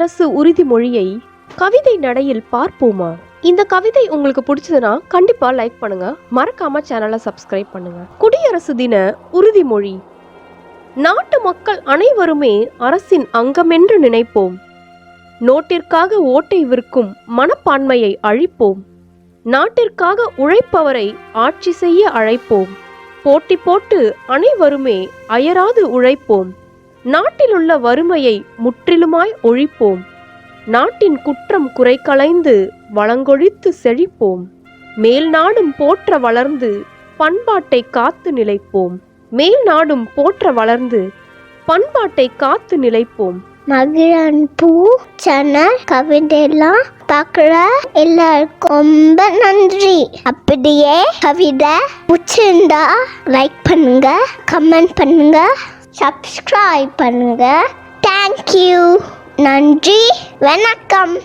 அரசு உறுதிமொழியை கவிதை நடையில் பார்ப்போமா? இந்த கவிதை உங்களுக்கு பிடிச்சதுன்னா கண்டிப்பா லைக் பண்ணுங்க. மறக்காம சேனலை சப்ஸ்கிரைப் பண்ணுங்க. குடியரசு தின உறுதிமொழி நாட்டு மக்கள் அனைவருமே அரசின் அங்கமென்று நினைப்போம். நோட்டிற்காக ஓட்டை விற்கும் மனப்பான்மையை அழிப்போம். நாட்டிற்காக உழைப்பவரை ஆட்சி செய்ய அழைப்போம். போட்டி போட்டு அனைவருமே அயராது உழைப்போம். நாட்டிலுள்ள வறுமையை முற்றிலுமாய் ஒழிப்போம். நாட்டின் குற்றம் குறை களைந்து வளங்கொழித்து செழிப்போம். மேல் நாடும் போற்ற வளர்ந்து பண்பாட்டை காத்து நிலைப்போம். மேல் நாடும் போற்ற வளர்ந்து பண்பாட்டை காத்து நிலைப்போம். மகிழன் பூ சேனல் கவிதையெல்லாம் பார்க்குற எல்லாருக்கும் ரொம்ப நன்றி. அப்படியே கவிதை பிடிச்சிருந்தா லைக் பண்ணுங்க கமெண்ட் பண்ணுங்க. சப்ஸ்கிரைப் பண்ணுங்க. தேங்க்யூ நன்றி. வணக்கம்.